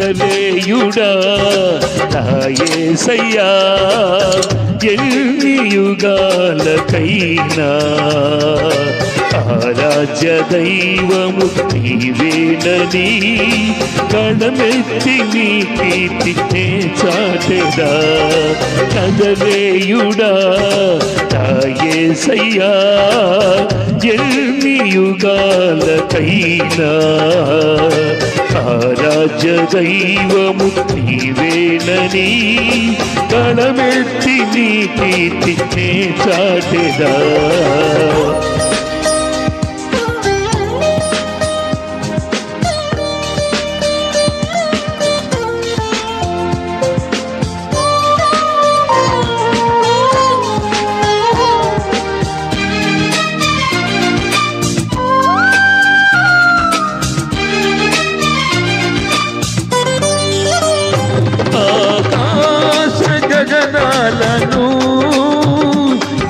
నజరేయుడా నాయసయ్యా ఎన్ని యుగాలకైనా ఆరాధ్య దైవము నీవేనని కడమెత్తి నీ కీర్తి చాటెదా నజరేయుడా నాయసయ్యా ఎన్ని యుగాలకైనా ఆరాధ్య దైవము నీవేనని కళమెత్తి నీ కీర్తి చాటెదా. గగనాలను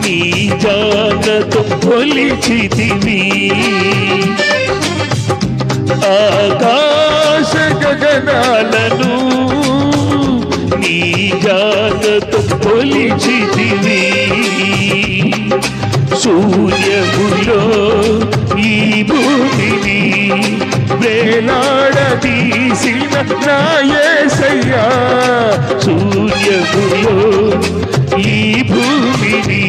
నీ జానతో కొలిచితివి ఆకాశ గగనాలను నీ జానతో కొలిచితివి సూర్యములో ఈ భూమిని వేలాడదీసి నాయసయ్యా. సూర్యములో ఈ భూమిని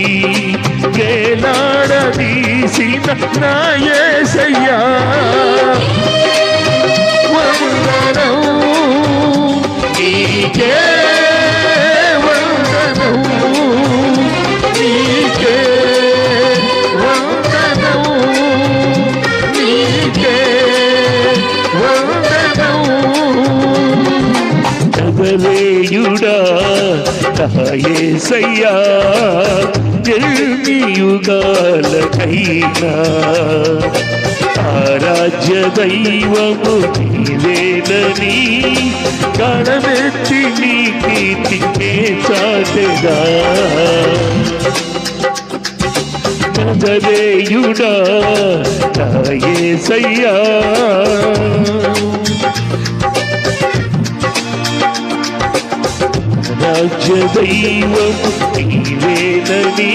గేలాడదీసిన నాయసయ్యా. వందనం నీకే నాయసయ్యా ఎల్మి యుగాలకైనా ఆరాధ్య దైవము నీవేనని కణమెత్తి నీ కీర్తికే చాటెదా నజరేయుడా నాయసయ్యా రాజ్య దైవం నీవేనని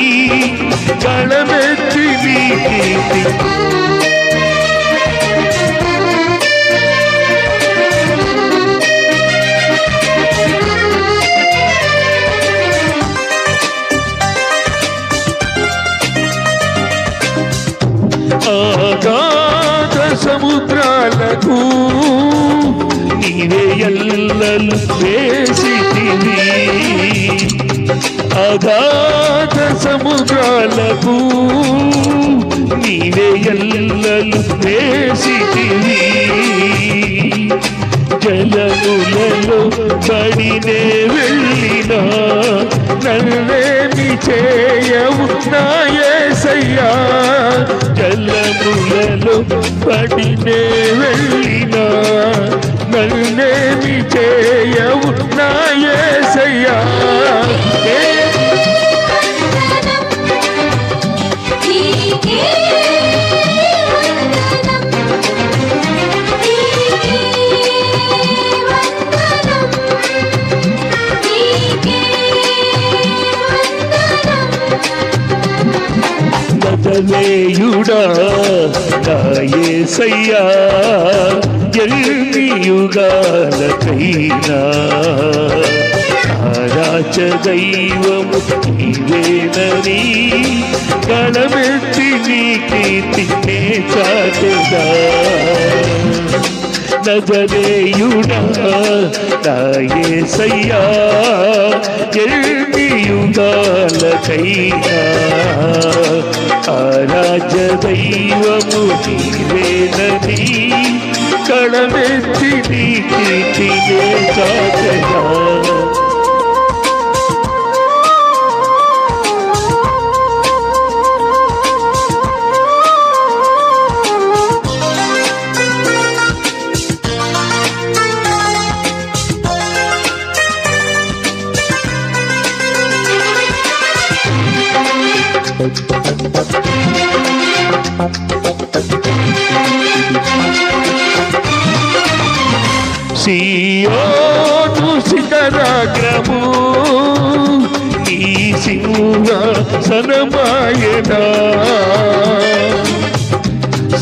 కళమెత్తి నీ కీర్తి సముద్రాలకు నీవే ఎల్లలు వేసితివి. అగాధ సముద్రాలకు నీవే ఎల్లలు వేసితివి. జలములలో పడినే వెళ్ళినా నన్నేమి చేయవు నాయసయ్యా జలములలో పడినే వెళ్ళినా నన్నేమి చేయవు నాయసయ్యా ఏ బదలేయుడా నాయసయ్యా ఎల్మి యుగాలకైనా ఆరాచ దైవము నీవేనని గణమెత్తి నీ కీర్తి నే చాటుగా. నజరేయుడా నాయసయ్యా ఎల్మి యుగాలకైనా ఆరాజ దైవము నీవేనని కళమెత్తి నీ కీర్తినే చాటగా సియోను శిఖరాగ్రము ఈ సింహాసనమాయన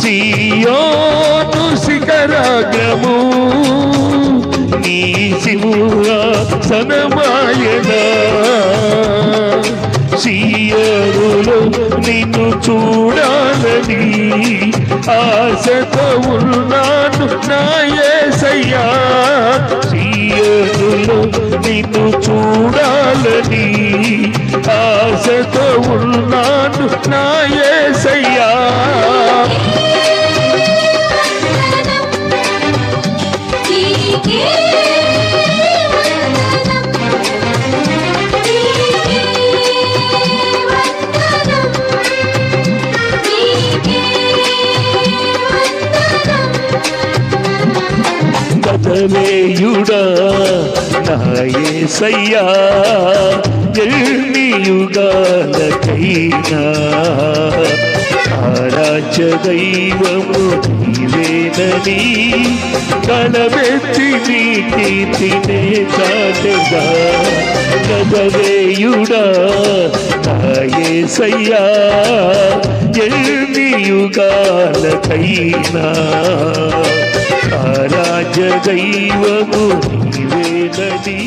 సియోను శిఖరాగ్రము ఈ సింహాసనమాయనా నిన్ను చూడాలని ఆశతో ఉన్నాను నా యేసయ్యా నిన్ను చూడాలని ఆశతో ఉన్నాను నాయసయ్యా గదవేయుడా నాయసయ్యా ఎన్ని యుగాలకైనా ఆరాధ్య దైవము నీవేనని కలబెత్తి నీ కీర్తినే చాటగా గదవేయుడా నాయసయ్యా ఎన్ని యుగాలకైనా రాజ దైవము నీవేనని